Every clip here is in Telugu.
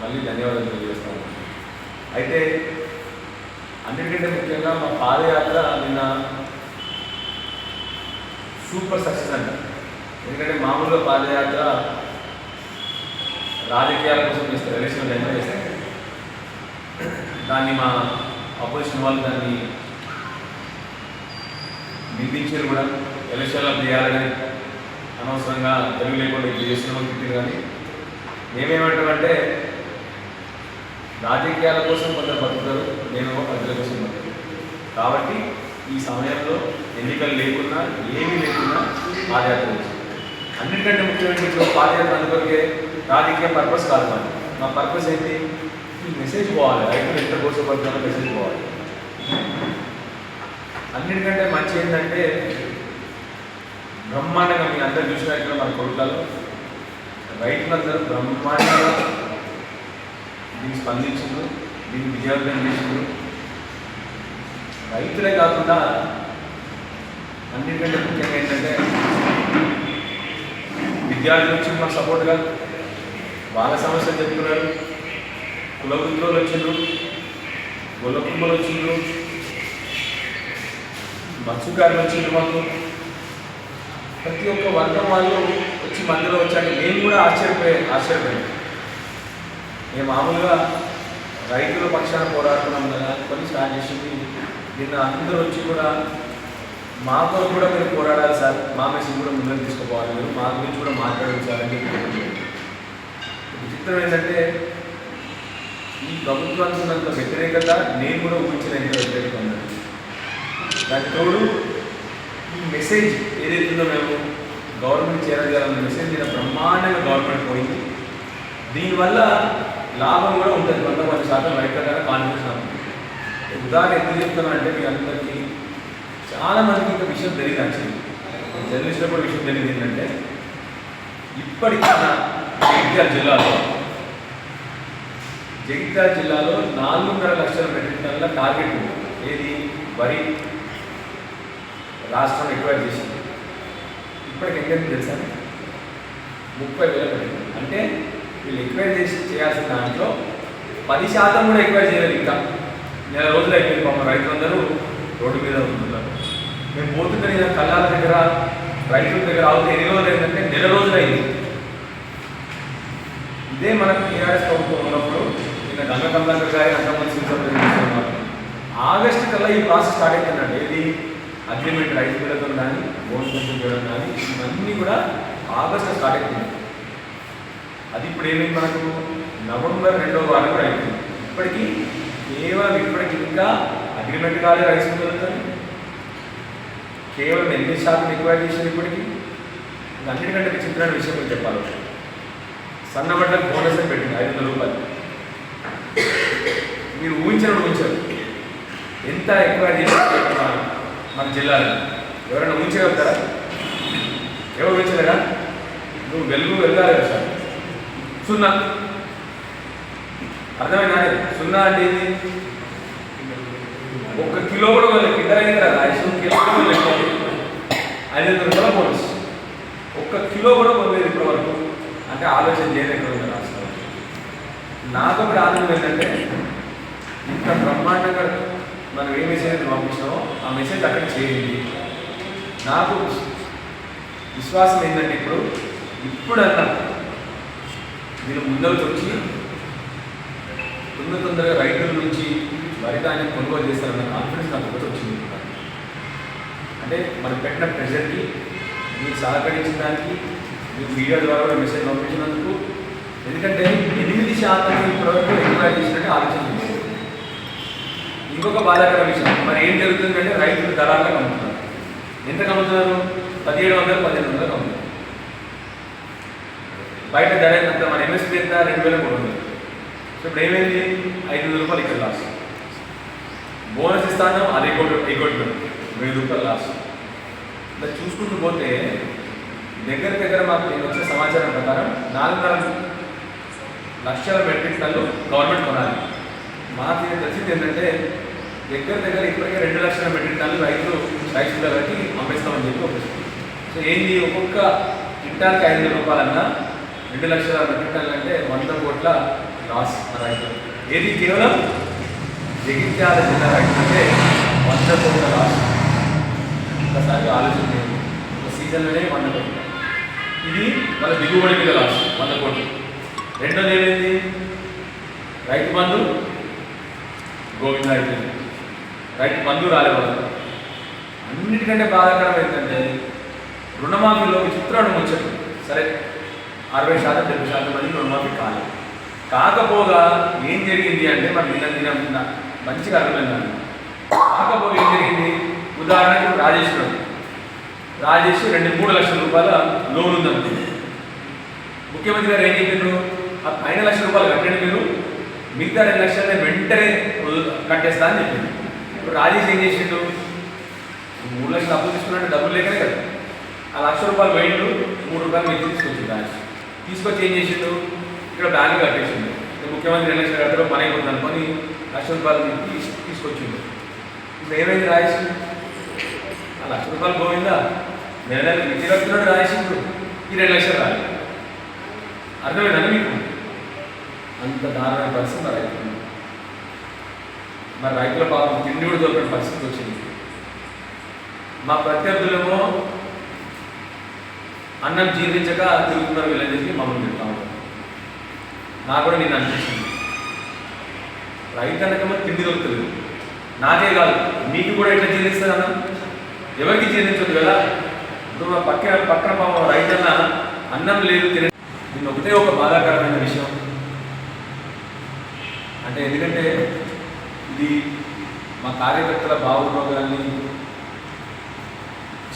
మళ్ళీ ధన్యవాదాలు తెలియజేస్తాను. అయితే అన్నిటికంటే ముఖ్యంగా మా పాదయాత్ర నిన్న సూపర్ సక్సెస్ అంట. ఎందుకంటే మామూలుగా పాదయాత్ర రాజకీయాల కోసం చేస్తారు ఎలక్షన్ టైంలో చేస్తారు. దాన్ని మా ఆపోజిషన్ వాళ్ళు దాన్ని నిందించారు కూడా. ఎలక్షన్లో చేయాలి అనవసరంగా తెలుగు లేకుండా ఇది చేసిన వాళ్ళు కానీ మేమేమంటామంటే రాజకీయాల కోసం కొందరు బతుకుతారు నేను ప్రజల కోసం బతుకుతారు కాబట్టి ఈ సమయంలో ఎన్నికలు లేకున్నా ఏమీ లేకున్నా పాదయాత్ర వచ్చింది అన్నిటికంటే ముఖ్యమైన ఇప్పుడు పాదయాత్ర అందుకొరకే రాజకీయ పర్పస్ కాదు మాది. మా పర్పస్ ఏంటి? ఈ మెసేజ్ పోవాలి. రైతులు ఎంత కోసపడుతున్నా మెసేజ్ పోవాలి. అన్నిటికంటే మంచి ఏంటంటే బ్రహ్మాండంగా మీ అందరు చూసినట్లు మన కొడుకాలు రైతులందరూ బ్రహ్మాండంగా దీనికి స్పందించిండ్రు దీన్ని విజయవంతం చేసిండ్రు రైతులే కాకుండా అన్నిటికంటే ముఖ్యంగా ఏంటంటే విద్యార్థులు వచ్చి మాకు సపోర్ట్గా వాళ్ళ సమస్యలు చెప్తున్నారు. కుల వృద్ధులు వచ్చిండ్రు గొల్ల కుమ్మలు వచ్చిండ్రు. మత్స్యకారులు వచ్చిండ్రు మాకు. ప్రతి ఒక్క వర్గం వాళ్ళు వచ్చి మధ్యలో వచ్చాక నేను కూడా ఆశ్చర్యపోయే ఆశ్చర్యపోయాను. మేము మామూలుగా రైతుల పక్షాన పోరాడుతున్నాం కదా కొన్ని స్టార్ట్ చేసింది. నిన్న అందరూ వచ్చి కూడా మా కొరకు కూడా మీరు పోరాడాలి సార్. మా మెసేజ్ కూడా ముందుకు తీసుకుపోవాలి. మీరు మా గురించి కూడా మాట్లాడాలి సార్ అని విచిత్రం ఏంటంటే ఈ ప్రభుత్వానికి ఉన్నంత వ్యతిరేకత నేను కూడా ఊహించిన ఎంత వ్యతిరేకత ఉన్నది. దానికి తోడు ఈ మెసేజ్ ఏదైతుందో మేము గవర్నమెంట్ చేరగలన్న విషయం మీద బ్రహ్మాండంగా గవర్నమెంట్ పోయింది. దీనివల్ల లాభం కూడా ఉంటుంది. వంద పది శాతం రైతుల దగ్గర కాన్ఫిడెన్స్ ఉదాహరణ ఎందుకు చెప్తున్నా అంటే మీ అందరికీ చాలా మందికి ఇంకా విషయం తెలియదు యాక్చువల్లీ. జర్నలిస్ట్లో కూడా విషయం తెలియదు ఏంటంటే ఇప్పటికీ జగిత్యాల జిల్లాలో జగిత్యాల జిల్లాలో నాలుగున్నర లక్షల మెట్రిక్ టన్నుల టార్గెట్ ఉంది. ఏది? వరి. రాష్ట్రం ఎక్వైర్ చేసింది. ఇప్పటికి ఎంతైంది తెలుసా? ముప్పై వేల అంటే వీళ్ళు ఎక్వైర్ చేసి చేయాల్సిన దాంట్లో పది శాతం కూడా ఎక్వైర్ చేయలేదు ఇంకా. నెల రోజులు అయిపోయింది పాపం రైతులందరూ రోడ్డు మీద ఉంటున్నారు. మేము పోతుంటే ఇలా కళ్ళాల దగ్గర రైతుల దగ్గర అవుతే ఎన్ని రోజులు అయిందంటే నెల రోజులు అయింది. ఇదే మనకు టీఆర్ఎస్ ప్రభుత్వం ఉన్నప్పుడు నిన్న గంగ కమలాకర్ గారి అంతమంది ఆగస్టు కల్లా ఈ ప్రాసెస్ స్టార్ట్ అవుతుందండి ఏది? అగ్రిమెంట్ రైతు బిడ్డతో కానీ బోన్ పెన్షన్ చేయడం కానీ ఇవన్నీ కూడా ఆగస్టు స్టార్ట్ అవుతుంది అది ఇప్పుడు ఏమైంది మనకు? నవంబర్ రెండవ వారం కూడా అయిపోయింది. ఇప్పటికీ కేవలం ఇప్పటికి ఇంకా అగ్రిమెంట్ కాలే రైస్ మిల్లులతో కేవలం ఎన్ని శాతం ఎక్వైర్ చేసింది ఇప్పటికి. అన్నిటికంటే విచిత్రమైన విషయం మీరు చెప్పాలి సన్నబడ్డ బోనస్ అని పెట్టింది ఐదు వందల రూపాయలు. మీరు ఊహించడం ఊహించారు. ఎంత ఎక్కువ చేసి మన జిల్లాలో. ఎవరైనా ఊహించగలుగుతారా? ఎవరు ఊహించలేరా? నువ్వు వెలుగు వెళ్ళాలి కదా సార్. సున్నా. అర్థమైనా సున్నా అంటే ఏంటి ఒక కిలో కూడా వాళ్ళకి ఇద్దరైంది కదా. ఐదు కిలో కూడా ఐదు వందల రూపాయల బోనస్ ఒక్క కిలో కూడా పొందలేదు ఇప్పటి వరకు. అంటే ఆలోచన చేయలేకపోతే రాష్ట్రం నాకు ఒక ఆలోచన ఏంటంటే ఇంత బ్రహ్మాండంగా మనం ఏ మెసేజ్ పంపించామో ఆ మెసేజ్ అక్కడ చేయండి నాకు విశ్వాసం ఏంటంటే ఇప్పుడు ఇప్పుడన్నా మీరు ముందరికి వచ్చి తొందర తొందరగా రైతుల నుంచి వరి ధాన్యం కొనుగోలు చేస్తారన్న కాన్ఫిడెన్స్ నాకు కూడా వచ్చింది. అంటే మనం పెట్టిన ప్రెషర్కి మీరు సహకరించిన దానికి మీరు మీడియా ద్వారా కూడా మెసేజ్ పంపించినందుకు ఎందుకంటే ఎనిమిది శాతం ఇప్పటివరకు ఎంక్వైరీ చేసినట్టు ఆలోచన చేశారు. ఇంకొక బాధాకర విషయం. మరి ఏం జరుగుతుందంటే రైతులు దళాలకు అమ్ముతున్నారు. ఎంత అమ్ముతున్నారు? పదిహేడు వందలు పదిహేను వందలు అమ్ముతున్నారు బయట ధర ఎంత? మన ఎంఎస్పీ ఎంత? రెండు వేల మూడు వందలు. సో ఇప్పుడు ఏమైంది? ఐదు వందల రూపాయలు ఇక్కడ లాస్ బోనస్ ఇస్తాను అది కోటి ఎగ్గొట్టు వెయ్యి రూపాయలు లాస్ ఇలా చూసుకుంటూ పోతే దగ్గర దగ్గర మాకు నేను వచ్చే సమాచారం ప్రకారం నాలుగున్నర లక్షల మెట్రిక్ టన్ను గవర్నమెంట్ కొనాలి. మాకు తెలిసింది ఏంటంటే దగ్గర దగ్గర ఇప్పటికే రెండు లక్షల మెట్రిక్ టన్నులు రైతులు రైస్ మిల్లర్లకి పంపిస్తామని చెప్పి ఒప్పిస్తుంది సో ఏంది ఒక్కొక్క క్వింటాల్కి ఐదు వేల రూపాయలన్నా రెండు లక్షల మెట్రిక్ టన్నులు అంటే వంద కోట్ల లాస్ మన రైతులు ఏది కేవలం జగిత్యాల జిల్లా అంటే వంద కోట్ల లాస్. ఒకసారి ఆలోచన చేయండి ఒక సీజన్లోనే వంద కోట్లు. ఇది మన దిగుబడి మీద లాస్ వంద కోట్లు. రెండోది ఏమైంది? రైతు బంధు గోవింద అయిపోయింది. రైట్ బంధు రాలేవాళ్ళు అన్నిటికంటే బాధాకరం ఏంటంటే రుణమాఫీలో చిత్రాన్ని ముంచదు సరే అరవై శాతం డెబ్బై శాతం మంది రుణమాఫీ కాలేదు. కాకపోగా ఏం జరిగింది అంటే మరి నిన్న దినం నిన్న మంచిగా అర్థమైందండి కాకపోగా ఏం జరిగింది? ఉదాహరణకు రాజేష్ గారు. రాజేష్ రెండు మూడు లక్షల రూపాయల లోన్ ఉందండి ముఖ్యమంత్రి గారు ఏం చెప్పారు? ఆ పైన లక్ష రూపాయలు కట్టండి మీరు మిగతా రెండు లక్షలు వెంటనే కట్టేస్తా అని చెప్పింది ఇప్పుడు రాజేష్ ఏం చేసిండు? మూడు లక్షలు డబ్బులు తీసుకున్నాడు డబ్బులు లేకనే కదా. ఆ లక్ష రూపాయలు వెయిట్లు మూడు రూపాయలు మీరు తీసుకొచ్చిండు రాజేష్. తీసుకొచ్చి ఏం చేసిండు? ఇక్కడ బ్యాంక్ కట్టేసిండు. ముఖ్యమంత్రి రెండు లక్షలు కట్టడం పని అయిపోతుంది అనుకొని లక్ష రూపాయలు తీసి తీసుకొచ్చిండు. ఇప్పుడు ఏమైంది రాజేష్? ఆ లక్ష రూపాయలు పోయిందా? నెల నెల విద్య కడుతున్నాడు రాజేష్ ఇప్పుడు. ఈ రెండు లక్షలు రాలేదు అర్థమైందా మీకు? అంత దారుణ పరిస్థితి మరి రైతులు మరి రైతుల పాపం తిండి కూడా దొరికిన పరిస్థితి వచ్చింది. మా ప్రత్యర్థులేమో అన్నం జీర్ణించక తిరుగుతున్నారు వీళ్ళని చెప్పి మమ్మల్ని తింటా ఉంటారు నాకు కూడా నేను అనిపిస్తుంది రైతు అనకమో తిండి దొరుకుతుంది నాకే కాదు మీకు కూడా ఎట్లా జీర్ణిస్తుంది అన్నం? ఎవరికి జీర్ణించదు కదా? ఇప్పుడు మా పక్కన పక్కన పాపం రైతన్న అన్నం లేదు తిన దీన్ని ఒకటే ఒక బాధాకరమైన విషయం. అంటే ఎందుకంటే ఇది మా కార్యకర్తల భావోద్వేగాన్ని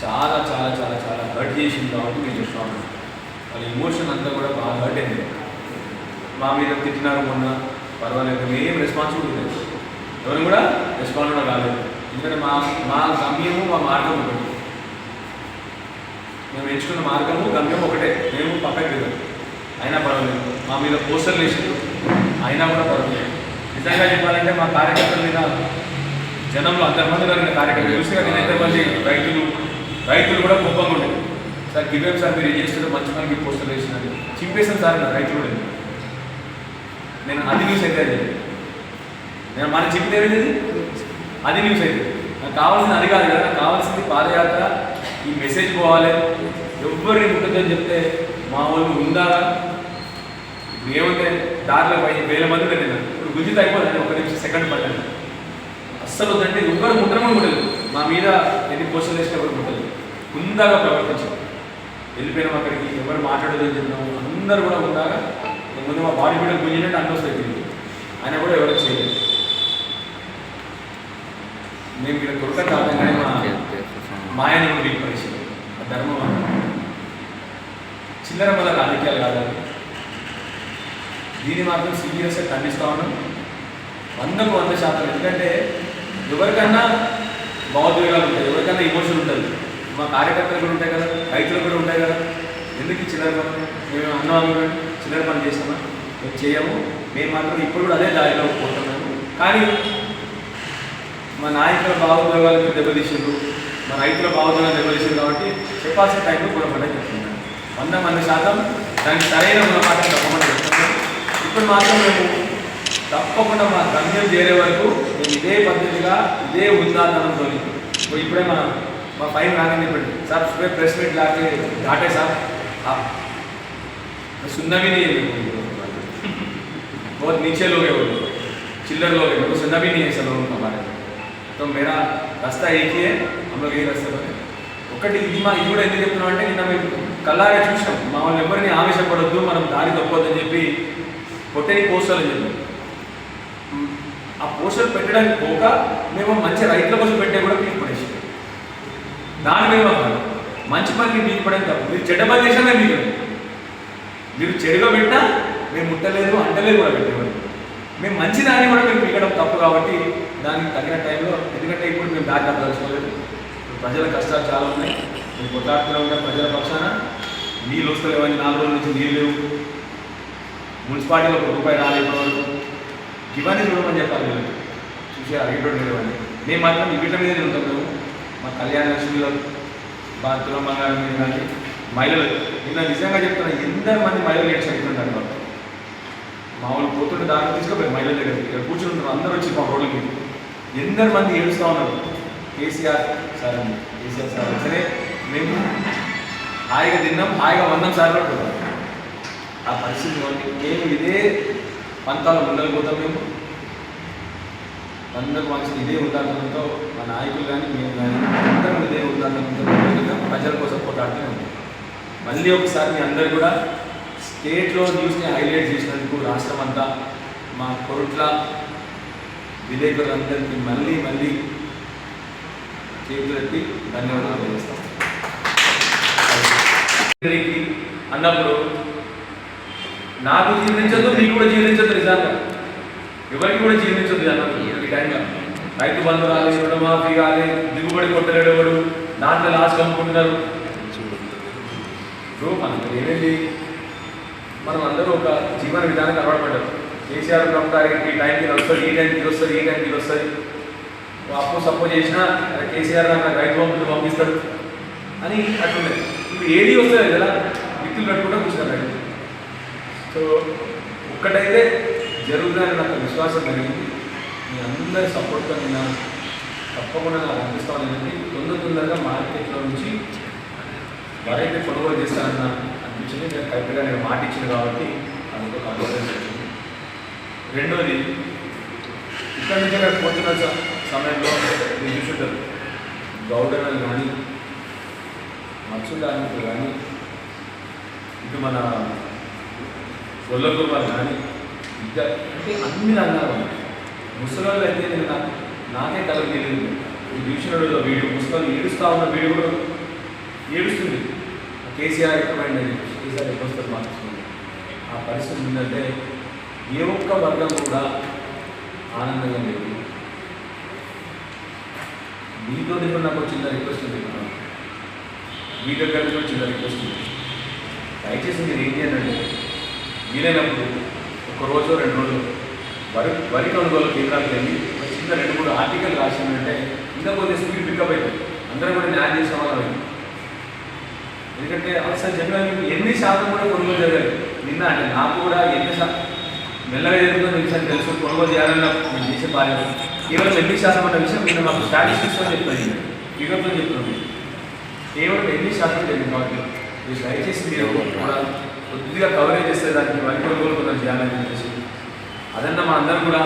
చాలా చాలా చాలా చాలా హర్ట్ చేసింది కాబట్టి మేము చెప్తాము వాళ్ళ ఎమోషన్ అంతా కూడా బాగా హర్ట్ అయింది. మా మీద తిట్టినారు మొన్న పర్వాలేదు మేము ఏం రెస్పాన్సిబిలిటీ లేదు. ఎవరు కూడా రెస్పాండ్ కూడా కాలేదు. ఎందుకంటే మా మా గమ్యము మా మార్గం ఒకటి. మేము ఎంచుకున్న మార్గము గమ్యం ఒకటే. మేము పక్కకి అయినా పర్వాలేదు. మా మీద పోస్టర్లు వేసిండు అయినా కూడా పర్వాలేదు. నిజంగా చెప్పాలంటే మా కార్యకర్తల మీద జనంలో అంతమంది కలిగిన కార్యకర్తలు చూసి నేను ఎంతమంది రైతులు రైతులు కూడా గొప్పగా ఉండేది. సార్ గివేం సార్ మీరు ఏం చేస్తారో మంచి మనకి పోస్టర్లు వేసినది చింపేసాను సార్ నా రైతులు కూడా. నేను అది న్యూస్ అయితే అది. నేను మన చెప్తే అది న్యూస్ అయితే. నాకు కావాల్సింది అది కాదు కదా. నాకు కావాల్సింది పాదయాత్ర ఈ మెసేజ్ పోవాలి. ఎవరిని ఉంటుందని చెప్తే మా వాళ్ళు ఉండాలా? ఇప్పుడు ఏమంటే దారిలో పై వేల మంది వెళ్ళిన ఇప్పుడు అయిపోదండి అయిపోతుంది ఒక నిమిషం సెకండ్ పట్టండి అస్సలు వద్దంటే ఒక్కరు ముట్టడం ముట్టలేదు. మా మీద ఎన్ని పోస్టులు వేస్తే ఎవరు ముట్టలేదు. కుందాగా ప్రవర్తించాం వెళ్ళిపోయినాం అక్కడికి ఎవరు మాట్లాడదని చెప్పినాము అందరూ కూడా ఉందాగా ముందు మా బాడీ బిల్డర్ గుంజినట్టు అన్నోస్ అయిపోయింది ఆయన కూడా ఎవరు చేయలేదు. మేము ఇక్కడ కొరత కాదంగానే మా మాయని కూడా పరిచయం ఆ ధర్మం అన్నమాట. చిల్లర మన రాజకీయాలు కాదండి. దీన్ని మాత్రం సీరియస్గా ఖండిస్తా ఉన్నాం. వందకు వంద శాతం. ఎందుకంటే ఎవరికన్నా భావోద్వేగాలు ఉంటాయి ఎవరికన్నా ఇమోషన్ ఉంటుంది. మా కార్యకర్తలు కూడా ఉంటాయి కదా రైతులు కూడా ఉంటాయి కదా. ఎందుకు చిల్లర పని? మేము అన్నాము చిల్లర పని చేస్తామా? మేము చేయము. మేము మాత్రం ఇప్పుడు కూడా అదే దారిలో పోతున్నాము. కానీ మా నాయకుల భావోద్వేగాలు మీరు దెబ్బతీసిండ్రు. మా రైతుల భావోద్వేగాలు దెబ్బతీసిండ్రు కాబట్టి చెప్పాల్సిన టైంలో కూడా పడే చెప్తున్నాను వంద మంది శాతం దానికి సరైన మాట తప్పకుండా ఇప్పుడు మాత్రం మేము తప్పకుండా మా గమ్యం చేరే వరకు మేము ఇదే పద్ధతిగా ఇదే ఉందాతనంతో ఇప్పుడు ఇప్పుడే మా మా పైన రాగానే చెప్పండి సార్ सुबह प्रेस मीट ला के घाटे साहब आप सुनना भी नहीं है मेरे को बहुत नीचे लोग हैं वो लोग चिल्लर लोग हैं मेरे को सुनना भी नहीं है सब लोगों को हमारे तो मेरा रास्ता एक ही है हम लोग यही रास्ते पर हैं ఒకటి ఇది మా ఇది కూడా ఎందుకు చెప్తున్నాం అంటే నిన్న మేము కల్లాగా చూసాం మా వాళ్ళు ఎవరిని ఆవేశపడొద్దు మనం దారి తప్పొద్దని చెప్పి కొట్టని పోస్టర్లు అని చెప్పి మ్, ఆ పోస్టర్ పెట్టడానికి పోక మేము మంచి రైతుల కోసం పెట్టే కూడా మీకు పడేసి. దాని మీద మంచి పనికి మీకు పడేది తప్పు మీరు చెడ్డ పని చేసినా మీకు మీరు చెడుగా పెట్టినా మేము ముట్టలేదు అంటలేదు కూడా పెట్టేవాడు మేము మంచి దాన్ని కూడా మేము పీకడం తప్పు కాబట్టి దానికి తగిన టైంలో ఎందుకంటే ఇప్పుడు మేము బ్యాక్ తప్పదలుచుకోలేదు ప్రజల కష్టాలు చాలా ఉన్నాయి. మేము కొట్లాడుతూనే ఉంటాం ప్రజల పక్షాన. నీళ్ళు వస్తలేవని నాలుగు రోజుల నుంచి నీళ్ళు లేవు. మున్సిపాలిటీలో ఒక రూపాయి రాలేదు ఇవన్నీ చూడమని చెప్పాలి వీళ్ళకి చూసి అడిగేటోడు లేవని మేము మాత్రం ఇవిట వీటి మీదనే ఉంటాం మేము. మా కళ్యాణ లక్ష్మిలో మా తులమ్మ మీద కానీ మహిళలు నిన్న నిజంగా చెప్తున్నా ఎందరు మంది మహిళలు ఏడ్చి చెప్తుంటారు వాళ్ళు మామూలు పోతుంటే దాన్ని తీసుకుపోయి మహిళల దగ్గర ఇక్కడ కూర్చుని అందరూ వచ్చి మా రోడ్లకి ఎందరు మంది ఏడుస్తూ ఉన్నారు. కేసీఆర్ సార్ అండి కేసీఆర్ సార్ సరే మేము హాయిగా తిన్నాం హాయిగా వందాం సార్ అంటున్నాం ఆ పరిస్థితి ఉంది మేము ఇదే పంతాలు ముందలు మేము. అందరూ మంచి ఇదే ఉదాహరణతో మా నాయకులు కానీ మేము కానీ అందరం ఇదే ఉదాహరణతో ప్రజల కోసం పోరాడుతూనే ఉన్నాం. మళ్ళీ ఒకసారి మీ అందరు కూడా స్టేట్లో న్యూస్ని హైలైట్ చేసినందుకు రాష్ట్రం అంతా మా కొరుట్ల విలేకరులందరికీ మళ్ళీ మళ్ళీ చేతులెత్తి ధన్యవాదాలు తెలియజేస్తాం. అన్నప్పుడు నాకు జీర్ణించదు నీకు కూడా జీర్ణించదు నిజంగా. ఎవరికి కూడా జీర్ణించదు అన్నప్పుడు ఈ టైంలో రైతు బంధు రాలేదు రుణమాఫీ కాలేదు దిగుబడి కొట్టలేడు ఎవడు? దాంట్లో లాస్ట్ అమ్ముకుంటున్నారు ఇప్పుడు మనకు ఏమేంటి? మనం అందరూ ఒక జీవన విధానానికి అలవాటుపడ్డారు కేసీఆర్ ప్రభుత్వం ఈ టైంకి వస్తుంది ఈ టైంకి వస్తుంది ఈ టైంకి వస్తుంది అప్పు సపోజ్ చేసినా కేసీఆర్ నాకు రైతు బంధువులు పంపిస్తాడు. అని అట్లుండే ఇప్పుడు ఏది వస్తుంది కదా? విత్తులు కట్టుకుంటా కూర్చున్నారు రైతు సో ఒక్కటైతే జరుగుతుందని నాకు విశ్వాసం కలిగింది. మీ అందరి సపోర్ట్తో నేను తప్పకుండా నాకు అనిపిస్తాను ఏంటంటే తొందర తొందరగా మార్కెట్లో నుంచి వరైతే కొనుగోలు చేస్తానన్న అనిపించింది. నేను కరెక్ట్గా నేను మాట ఇచ్చింది కాబట్టి అందుకు కాన్ఫిడెన్స్ వచ్చింది. రెండోది ఇక్కడ నుంచి అక్కడ పోతున్న సమయంలో మీరు చూసుంటారు. గౌడనలు కానీ మత్స్యకారులు కానీ ఇటు మన గొల్లకూరు వాళ్ళు కానీ ఇంకా అంటే అన్ని రంగాలు ఉన్నాయి. ముసలోళ్ళు అయితే నేను నాకు నాకే కలర్ తెలియదు ఈ భీషణుడిలో వీడియో ముసలాళ్ళు ఏడుస్తూ ఉన్న వీడియో కూడా ఏడుస్తుంది. కేసీఆర్ ఎక్కువైంది కేసీఆర్ ఎక్కువ మార్చుకుంది ఆ పరిస్థితి ఏంటంటే ఏ ఒక్క వర్గం కూడా ఆనందంగా లేదు. మీతో కూడా నాకు చిన్న రిక్వెస్ట్ ఉంది. మీ దగ్గర నుంచి ఒక చిన్న రిక్వెస్ట్ ఉంది. దయచేసి మీరు ఏం చేయాలంటే వీలైనప్పుడు ఒక రోజు రెండు రోజులు వరి వరి కొనుగోలు కేంద్రాలకు వెళ్ళి ఒక చిన్న రెండు మూడు ఆర్టికల్ రాసిందంటే ఇంకా కొద్దిగా స్పీడ్ పికప్ అవుతుంది అందరూ కూడా న్యాయం చేసిన వాళ్ళు ఎందుకంటే అసలు చెప్పిన ఎన్ని శాతం కూడా కొనుగోలు జరగాలి నిన్న అంటే నాకు కూడా ఎన్ని శాతం మెల్లగా జరుగుతుందో విషయం తెలుసు కొనుగోలు చేయాలన్న నేను చేసే బాధ్యత. కేవలం ఎన్ని శాతం అన్న విషయం నిన్న మాకు స్టాటిస్టిక్స్ అని చెప్తాను ఫిగర్తో చెప్తున్నాను కేవలం ఎన్ని శాతం జరిగింది కాబట్టి దయచేసి మీరు కూడా కొద్దిగా కవరేజ్ చేస్తే దానికి వరి కొనుగోలు కొంచెం చేయాలని చెప్పేసి అదన్నా మా అందరం కూడా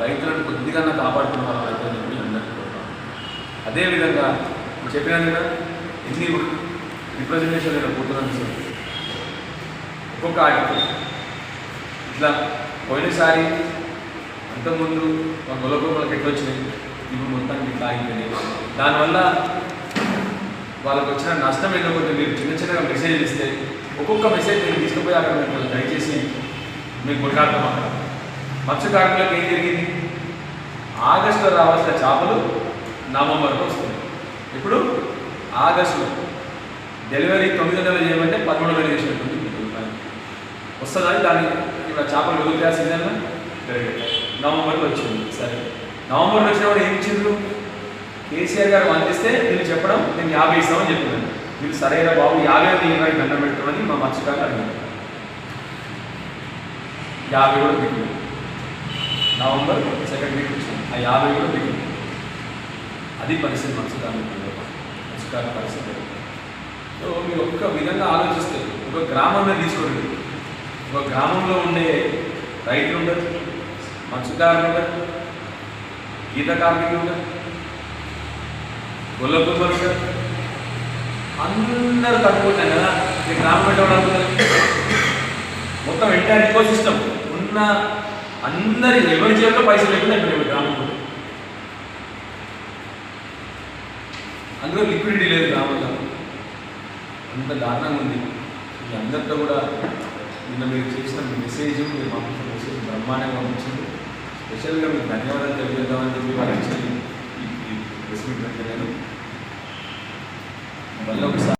రైతులను కొద్దిగా కాపాడుతున్న వాళ్ళ రైతులను చెప్పి అందరికీ అదేవిధంగా నేను చెప్పినాను కదా ఎన్ని రిప్రజెంటేషన్ నేను పోతున్నాను సార్ ఒక్కొక్క ఆర్టికల్ ఇట్లా పోయినసారి అంతకుముందు మా గొలగొమ్మలకు ఎట్లా వచ్చినాయి? ఇప్పుడు మొత్తానికి ఇట్లా అయిపోయినాయి దానివల్ల వాళ్ళకు వచ్చిన నష్టం ఏదో కొంచెం మీరు చిన్న చిన్నగా మెసేజ్ ఇస్తే ఒక్కొక్క మెసేజ్ నేను తీసుకుపోయి అక్కడ మీకు దయచేసి మీకు కొట్లాడతాం అక్కడ. మత్స్యకారులకు ఏం జరిగింది? ఆగస్టులో రావాల్సిన చేపలు నవంబర్లో వస్తుంది ఇప్పుడు ఆగస్టులో డెలివరీ తొమ్మిది వందలు చేయమంటే పదమూడు వేలు చేసినట్టుంది వస్తుందని దాన్ని ఇక్కడ చేపలు వెలుగుతాయి సీజన్లో నవంబర్లో వచ్చింది. సరే. నవంబర్లో వచ్చినప్పుడు ఏం ఇచ్చిండ్రు? కేసీఆర్ గారు అందిస్తే నేను చెప్పడం నేను యాభై ఇస్తామని చెప్పినాను. వీళ్ళు సరైన బాబు యాభై ఐదు ఇరవై దండం పెట్టమని మా మత్స్యకారులు అడిగారు. యాభై కూడా పెట్టింది. నవంబర్ సెకండ్ వీక్ వచ్చింది. ఆ యాభై కూడా పెట్టింది. అది పరిస్థితి మత్స్యకారులు మత్స్యకారుల పరిస్థితి. సో మీరు ఒక్క విధంగా ఆలోచిస్తే ఒక గ్రామంలో తీసుకోండి. ఒక గ్రామంలో ఉండే రైతులు ఉండదు మత్స్యకారులు ఉండదు గీత కార్మికులు ఉండదు గొల్లపూర్ ఉంటారు అందరూ కట్టుకుంటాం కదా? ఈ గ్రామం పెట్టడం మొత్తం ఎంటైర్ ఇకో సిస్టమ్ ఉన్న అందరి ఎవరి జేబులో పైసలు లేకుండా ఇప్పుడు గ్రామంలో అందులో లిక్విడిటీ లేదు గ్రామంలో. అంత దారుణంగా ఉంది. మీ అందరితో కూడా నిన్న మీరు చేసిన మెసేజ్ మీరు పంపించిన మెసేజ్ బ్రహ్మాండంగా పంపించింది. స్పెషల్గా మీకు ధన్యవాదాలు తెలియజేద్దామని చెప్పి వాళ్ళు ఇచ్చింది ఈ- ప్రెస్ మీట్ పెట్టాను మళ్ళీ ఒకసారి